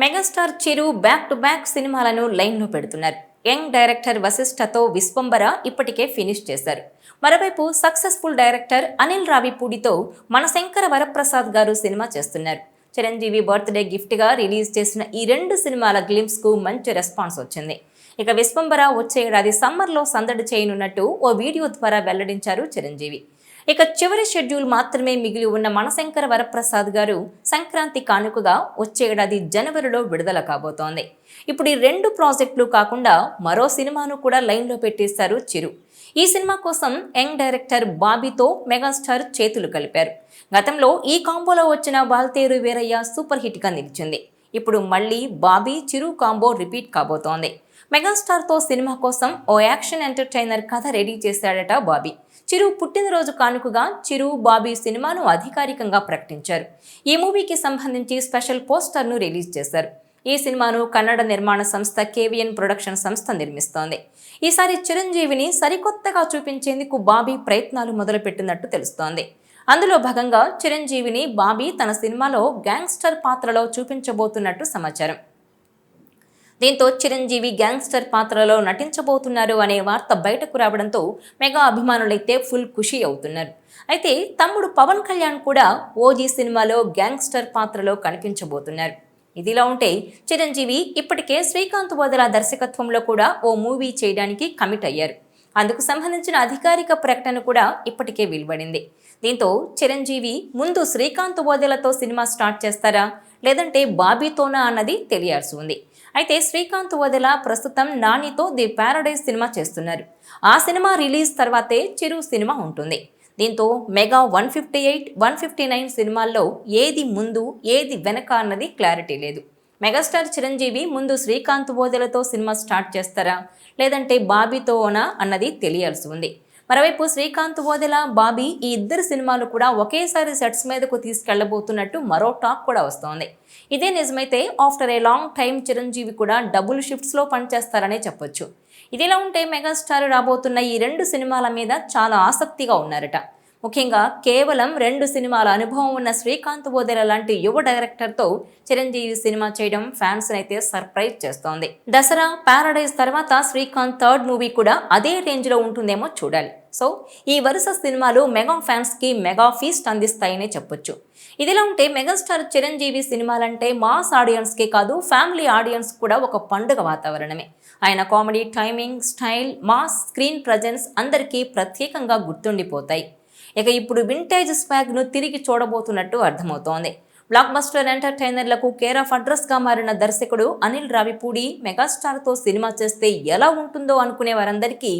Megastar Chiru back to back సినిమాలను లైన్లో పెడుతున్నారు. యంగ్ డైరెక్టర్ వశిష్ఠతో విశ్వంబర ఇప్పటికే ఫినిష్ చేశారు. మరోవైపు సక్సెస్ఫుల్ డైరెక్టర్ అనిల్ రావిపూడితో మనశంకర వరప్రసాద్ గారు సినిమా చేస్తున్నారు. చిరంజీవి బర్త్డే గిఫ్ట్గా రిలీజ్ చేసిన ఈ రెండు సినిమాల గ్లిమ్స్కు మంచి రెస్పాన్స్ వచ్చింది. ఇక విశ్వంబర వచ్చే ఏడాది సమ్మర్లో సందడి చేయనున్నట్టు ఓ వీడియో ద్వారా వెల్లడించారు చిరంజీవి. ఇక చివరి షెడ్యూల్ మాత్రమే మిగిలి ఉన్న మనశంకర వరప్రసాద్ గారు సంక్రాంతి కానుకగా వచ్చే ఏడాది జనవరిలో విడుదల కాబోతోంది. ఇప్పుడు ఈ రెండు ప్రాజెక్టులు కాకుండా మరో సినిమాను కూడా లైన్లో పెట్టేశారు చిరు. ఈ సినిమా కోసం యంగ్ డైరెక్టర్ బాబీతో మెగాస్టార్ చేతులు కలిపారు. గతంలో ఈ కాంబోలో వచ్చిన వాల్తేరు వీరయ్య సూపర్ హిట్గా నిలిచింది. ఇప్పుడు మళ్ళీ బాబీ చిరు కాంబో రిపీట్ కాబోతోంది. మెగాస్టార్తో సినిమా కోసం ఓ యాక్షన్ ఎంటర్టైనర్ కథ రెడీ చేశాడట బాబీ. చిరు పుట్టినరోజు కానుకగా చిరు బాబీ సినిమాను అధికారికంగా ప్రకటించారు. ఈ మూవీకి సంబంధించి స్పెషల్ పోస్టర్ను రిలీజ్ చేశారు. ఈ సినిమాను కన్నడ నిర్మాణ సంస్థ కేవిఎన్ ప్రొడక్షన్ సంస్థ నిర్మిస్తోంది. ఈసారి చిరంజీవిని సరికొత్తగా చూపించేందుకు బాబీ ప్రయత్నాలు మొదలుపెట్టినట్టు తెలుస్తోంది. అందులో భాగంగా చిరంజీవిని బాబీ తన సినిమాలో గ్యాంగ్స్టర్ పాత్రలో చూపించబోతున్నట్టు సమాచారం. దీంతో చిరంజీవి గ్యాంగ్స్టర్ పాత్రలో నటించబోతున్నారు అనే వార్త బయటకు రావడంతో మెగా అభిమానులైతే ఫుల్ ఖుషి అవుతున్నారు. అయితే తమ్ముడు పవన్ కళ్యాణ్ కూడా ఓజీ సినిమాలో గ్యాంగ్స్టర్ పాత్రలో కనిపించబోతున్నారు. ఇదిలా ఉంటే చిరంజీవి ఇప్పటికే శ్రీకాంత్ వదల దర్శకత్వంలో కూడా ఓ మూవీ చేయడానికి కమిట్ అయ్యారు. అందుకు సంబంధించిన అధికారిక ప్రకటన కూడా ఇప్పటికే వెలువడింది. దీంతో చిరంజీవి ముందు శ్రీకాంత్ ఓదెలతో సినిమా స్టార్ట్ చేస్తారా? లేదంటే బాబీతోనా అన్నది తెలియాల్సి ఉంది. అయితే శ్రీకాంత్ వదల ప్రస్తుతం నానితో ది ప్యారడైజ్ సినిమా చేస్తున్నారు. ఆ సినిమా రిలీజ్ తర్వాతే చిరు సినిమా ఉంటుంది. దీంతో mega one fifty eight one fifty nine సినిమాల్లో ఏది ముందు ఏది వెనక అన్నది క్లారిటీ లేదు. మెగాస్టార్ చిరంజీవి ముందు శ్రీకాంత్ ఓదెలతో సినిమా స్టార్ట్ చేస్తారా? లేదంటే బాబీతోనా అన్నది తెలియాల్సి ఉంది. మరోవైపు శ్రీకాంత్ ఓదెల బాబీ ఈ ఇద్దరు సినిమాలు కూడా ఒకేసారి సెట్స్ మీదకు తీసుకెళ్ళబోతున్నట్టు మరో టాక్ కూడా వస్తోంది. ఇదే నిజమైతే after a long time Chiranjeevi కూడా డబుల్ షిఫ్ట్స్లో పనిచేస్తారనే చెప్పొచ్చు. ఇదిలా ఉంటే మెగాస్టార్ రాబోతున్న ఈ రెండు సినిమాల మీద చాలా ఆసక్తిగా ఉన్నారట. ముఖ్యంగా కేవలం రెండు సినిమాల అనుభవం ఉన్న శ్రీకాంత్ బోదెల లాంటి యువ డైరెక్టర్తో చిరంజీవి సినిమా చేయడం ఫ్యాన్స్ అయితే సర్ప్రైజ్ చేస్తోంది. దసరా పారడైజ్ తర్వాత శ్రీకాంత్ థర్డ్ మూవీ కూడా అదే రేంజ్లో ఉంటుందేమో చూడాలి. సో ఈ వరుస సినిమాలు మెగా ఫ్యాన్స్కి మెగా ఫీస్ట్ అందిస్తాయనే చెప్పొచ్చు. ఇదిలా ఉంటే మెగాస్టార్ చిరంజీవి సినిమాలంటే మాస్ ఆడియన్స్కే కాదు ఫ్యామిలీ ఆడియన్స్ కూడా ఒక పండుగ వాతావరణమే. ఆయన comedy timing style mass screen presence అందరికీ ప్రత్యేకంగా గుర్తుండిపోతాయి. ఇక ఇప్పుడు వింటేజ్ స్వాగ్ను తిరిగి చూడబోతున్నట్టు అర్థమవుతోంది. బ్లాక్ బస్టర్ ఎంటర్టైనర్లకు కేర్ ఆఫ్ అడ్రస్గా మారిన దర్శకుడు అనిల్ రావిపూడి మెగాస్టార్తో సినిమా చేస్తే ఎలా ఉంటుందో అనుకునే వారందరికీ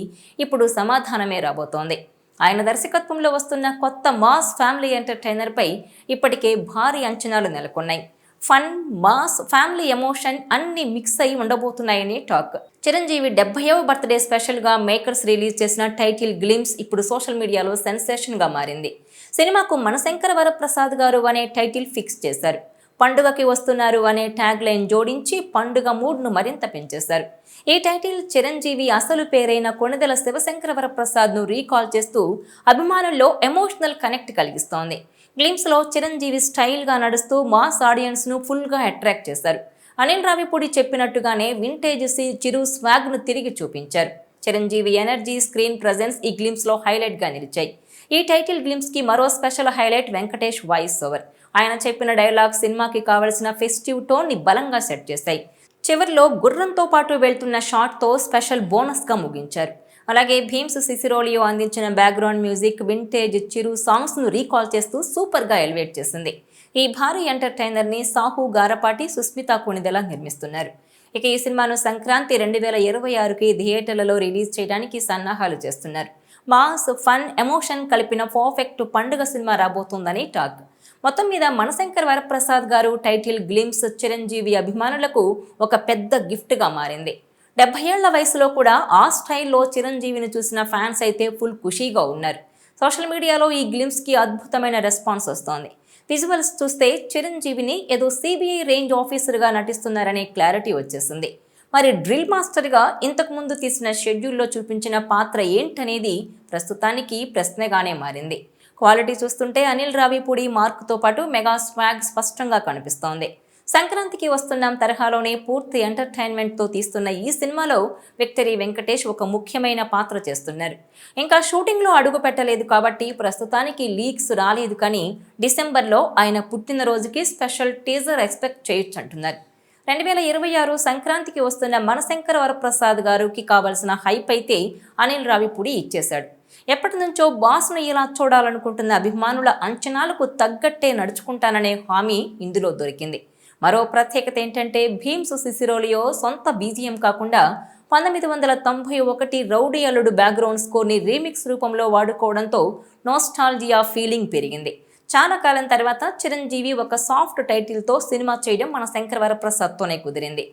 ఇప్పుడు సమాధానమే రాబోతోంది. ఆయన దర్శకత్వంలో వస్తున్న కొత్త మాస్ ఫ్యామిలీ ఎంటర్టైనర్పై ఇప్పటికే భారీ అంచనాలు నెలకొన్నాయి. ఫన్ మాస్ ఫ్యామిలీ ఎమోషన్ అన్ని మిక్స్ అయి ఉండబోతున్నాయని టాక్. చిరంజీవి డెబ్బైవ బర్త్డే స్పెషల్గా మేకర్స్ రిలీజ్ చేసిన టైటిల్ గ్లిమ్స్ ఇప్పుడు సోషల్ మీడియాలో సెన్సేషన్గా మారింది. సినిమాకు మనశంకర వరప్రసాద్ గారు అనే టైటిల్ ఫిక్స్ చేశారు. పండుగకి వస్తున్నారు అనే ట్యాగ్ లైన్ జోడించి పండుగ మూడ్ను మరింత పెంచేశారు. ఈ టైటిల్ చిరంజీవి అసలు పేరైన కొణిదెల శివశంకర వరప్రసాద్ను రీకాల్ చేస్తూ అభిమానుల్లో ఎమోషనల్ కనెక్ట్ కలిగిస్తోంది. గ్లిమ్స్లో చిరంజీవి స్టైల్గా నడుస్తూ మాస్ ఆడియన్స్ను ఫుల్గా అట్రాక్ట్ చేశారు. అనిల్ రావిపూడి చెప్పినట్టుగానే వింటేజ్ సి చిరు స్వాగ్ను తిరిగి చూపించారు. చిరంజీవి ఎనర్జీ స్క్రీన్ ప్రజెన్స్ ఈ గ్లిమ్స్లో హైలైట్గా నిలిచాయి. ఈ టైటిల్ గ్లిమ్స్కి మరో special highlight Venkatesh voice over ఆయన చెప్పిన డైలాగ్ సినిమాకి కావలసిన ఫెస్టివ్ టోన్ని బలంగా సెట్ చేశాయి. చివరిలో గుర్రంతో పాటు వెళ్తున్న షాట్తో స్పెషల్ బోనస్గా ముగించారు. అలాగే భీమ్స్ సిసిరోలియో అందించిన బ్యాక్గ్రౌండ్ మ్యూజిక్ వింటేజ్ చిరు సాంగ్స్ను రీకాల్ చేస్తూ సూపర్గా ఎలివేట్ చేసింది. ఈ భారీ ఎంటర్టైనర్ని సాహు గారపాటి సుస్మిత కుణిదెల నిర్మిస్తున్నారు. ఇక ఈ సినిమాను సంక్రాంతి రెండు వేల ఇరవై ఆరుకి థియేటర్లలో రిలీజ్ చేయడానికి సన్నాహాలు చేస్తున్నారు. మాస్ ఫన్ ఎమోషన్ కలిపిన పర్ఫెక్ట్ పండుగ సినిమా రాబోతుందని టాక్. మొత్తం మీద మనశంకర్ వరప్రసాద్ గారు టైటిల్ గ్లిమ్స్ చిరంజీవి అభిమానులకు ఒక పెద్ద గిఫ్ట్గా మారింది. డెబ్బై ఏళ్ళ వయసులో కూడా ఆ స్టైల్లో చిరంజీవిని చూసిన ఫ్యాన్స్ అయితే ఫుల్ ఖుషీగా ఉన్నారు. సోషల్ మీడియాలో ఈ గ్లిమ్స్కి అద్భుతమైన రెస్పాన్స్ వస్తోంది. విజువల్స్ చూస్తే చిరంజీవిని ఏదో సిబిఐ రేంజ్ ఆఫీసర్గా నటిస్తున్నారనే క్లారిటీ వచ్చేసింది. మరి డ్రిల్ మాస్టర్గా ఇంతకుముందు తీసిన షెడ్యూల్లో చూపించిన పాత్ర ఏంటనేది ప్రస్తుతానికి ప్రశ్నగానే మారింది. క్వాలిటీ చూస్తుంటే అనిల్ రావిపూడి మార్క్తో పాటు మెగా స్వాగ్ స్పష్టంగా కనిపిస్తోంది. సంక్రాంతికి వస్తున్నాం తరహాలోనే పూర్తి ఎంటర్టైన్మెంట్తో తీస్తున్న ఈ సినిమాలో విక్టరీ వెంకటేష్ ఒక ముఖ్యమైన పాత్ర చేస్తున్నారు. ఇంకా షూటింగ్లో అడుగు పెట్టలేదు కాబట్టి ప్రస్తుతానికి లీక్స్ రాలేదు కానీ డిసెంబర్లో ఆయన పుట్టినరోజుకి స్పెషల్ టీజర్ ఎక్స్పెక్ట్ చేయొచ్చు అంటున్నారు రెండు వేల ఇరవై ఆరు సంక్రాంతికి వస్తున్న మనశంకర వరప్రసాద్ గారికి కావలసిన హైప్ అయితే అనిల్ రావిపూడి ఇచ్చేశాడు. ఎప్పటి నుంచో బాస్ను ఇలా చూడాలనుకుంటున్న అభిమానుల అంచనాలకు తగ్గట్టే నడుచుకుంటాననే హామీ ఇందులో దొరికింది. మరో ప్రత్యేకత ఏంటంటే భీమ్స్ సిసిరోలియో సొంత బీజియం కాకుండా పంతొమ్మిది వందల తొంభై ఒకటి రౌడీ అల్లుడు బ్యాక్గ్రౌండ్ స్కోర్ని రీమిక్స్ రూపంలో వాడుకోవడంతో నోస్టాల్జియా ఫీలింగ్ పెరిగింది. చాలా కాలం తర్వాత చిరంజీవి ఒక సాఫ్ట్ టైటిల్తో సినిమా చేయడం మన శంకరవర ప్రసాద్తోనే కుదిరింది.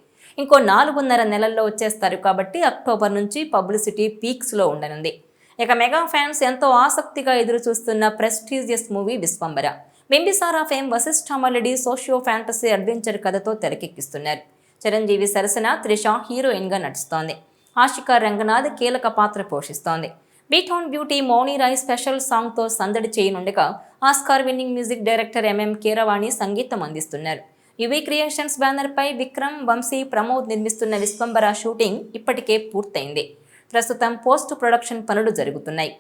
ఇంకో నాలుగున్నర నెలల్లో వచ్చేస్తారు కాబట్టి అక్టోబర్ నుంచి పబ్లిసిటీ పీక్స్లో ఉండనుంది. ఇక మెగా ఫ్యాన్స్ ఎంతో ఆసక్తిగా ఎదురు చూస్తున్న prestigious movie Vishwambhara Bimbisara fame వశిష్ఠామల్రెడ్డి socio fantasy adventure కథతో తెరకెక్కిస్తున్నారు. చిరంజీవి సరసన త్రిష హీరోయిన్గా నటిస్తోంది. ఆశిక రంగనాథ్ కీలక పాత్ర పోషిస్తోంది. B town beauty Mouni Roy special సాంగ్తో సందడి చేయనుండగా Oscar winning music director MM Keeravani సంగీతం అందిస్తున్నారు. యువీ క్రియేషన్స్ బ్యానర్పై విక్రమ్ వంశీ ప్రమోద్ నిర్మిస్తున్న విశ్వంబర షూటింగ్ ఇప్పటికే పూర్తయింది. ప్రస్తుతం పోస్ట్ ప్రొడక్షన్ పనులు జరుగుతున్నాయి.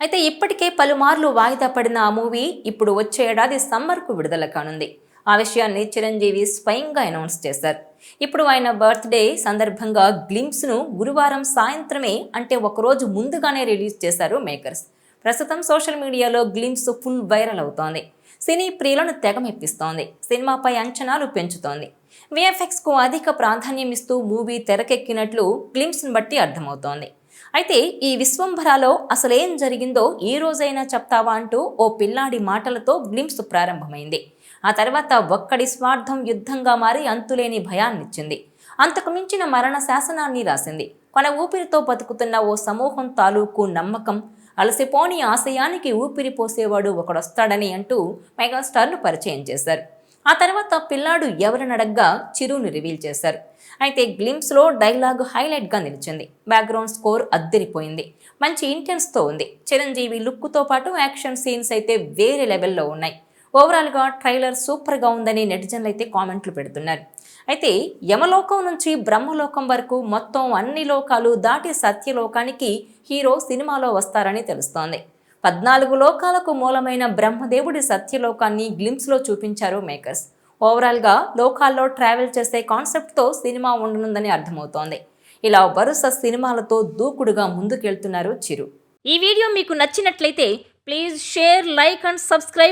అయితే ఇప్పటికే పలుమార్లు వాయిదా పడిన ఆ మూవీ ఇప్పుడు వచ్చే ఏడాది సమ్మర్కు విడుదల కానుంది. ఆ విషయాన్ని చిరంజీవి స్వయంగా అనౌన్స్ చేశారు. ఇప్పుడు ఆయన బర్త్డే సందర్భంగా గ్లిమ్స్ను గురువారం సాయంత్రమే అంటే ఒకరోజు ముందుగానే రిలీజ్ చేశారు మేకర్స్. ప్రస్తుతం సోషల్ మీడియాలో గ్లిమ్స్ ఫుల్ వైరల్ అవుతోంది. సినీ ప్రియులను తెగమెప్పిస్తోంది. సినిమాపై అంచనాలు పెంచుతోంది. విఎఫ్ఎక్స్కు అధిక ప్రాధాన్యం ఇస్తూ మూవీ తెరకెక్కినట్లు గ్లిమ్స్ను బట్టి అర్థమవుతోంది. అయితే ఈ విశ్వంభరాలో అసలేం జరిగిందో ఈ రోజైనా చెప్తావా అంటూ ఓ పిల్లాడి మాటలతో గ్లిమ్స్ ప్రారంభమైంది. ఆ తర్వాత ఒక్కడి స్వార్థం యుద్ధంగా మారి అంతులేని భయాన్నిచ్చింది. అంతకు మించిన మరణ శాసనాన్ని రాసింది. కొన ఊపిరితో బతుకుతున్న ఓ సమూహం తాలూకు నమ్మకం అలసిపోని ఆశయానికి ఊపిరి పోసేవాడు ఒకడొస్తాడని అంటూ మెగాస్టార్ను పరిచయం చేశారు. ఆ తర్వాత పిల్లాడు ఎవరినడగ్గా చిరుని రివీల్ చేశారు. అయితే గ్లిమ్స్లో డైలాగ్ హైలైట్గా నిలిచింది. బ్యాక్గ్రౌండ్ స్కోర్ అద్దరిపోయింది. మంచి ఇంటెన్స్తో ఉంది. చిరంజీవి లుక్తో పాటు యాక్షన్ సీన్స్ అయితే వేరే లెవెల్లో ఉన్నాయి. ఓవరాల్గా ట్రైలర్ సూపర్గా ఉందని నెటిజన్లు అయితే కామెంట్లు పెడుతున్నారు. అయితే యమలోకం నుంచి బ్రహ్మలోకం వరకు మొత్తం అన్ని లోకాలు దాటి సత్యలోకానికి హీరో సినిమాలో వస్తారని తెలుస్తోంది. పద్నాలుగు లోకాలకు మూలమైన బ్రహ్మదేవుడి సత్యలోకాన్ని గ్లిమ్స్లో చూపించారు మేకర్స్ ఓవరాల్గా లోకాల్లో ట్రావెల్ చేసే కాన్సెప్ట్తో సినిమా ఉండనుందని అర్థమవుతోంది. ఇలా వరుస సినిమాలతో దూకుడుగా ముందుకెళ్తున్నారు చిరు. ఈ వీడియో మీకు నచ్చినట్లయితే please share like and subscribe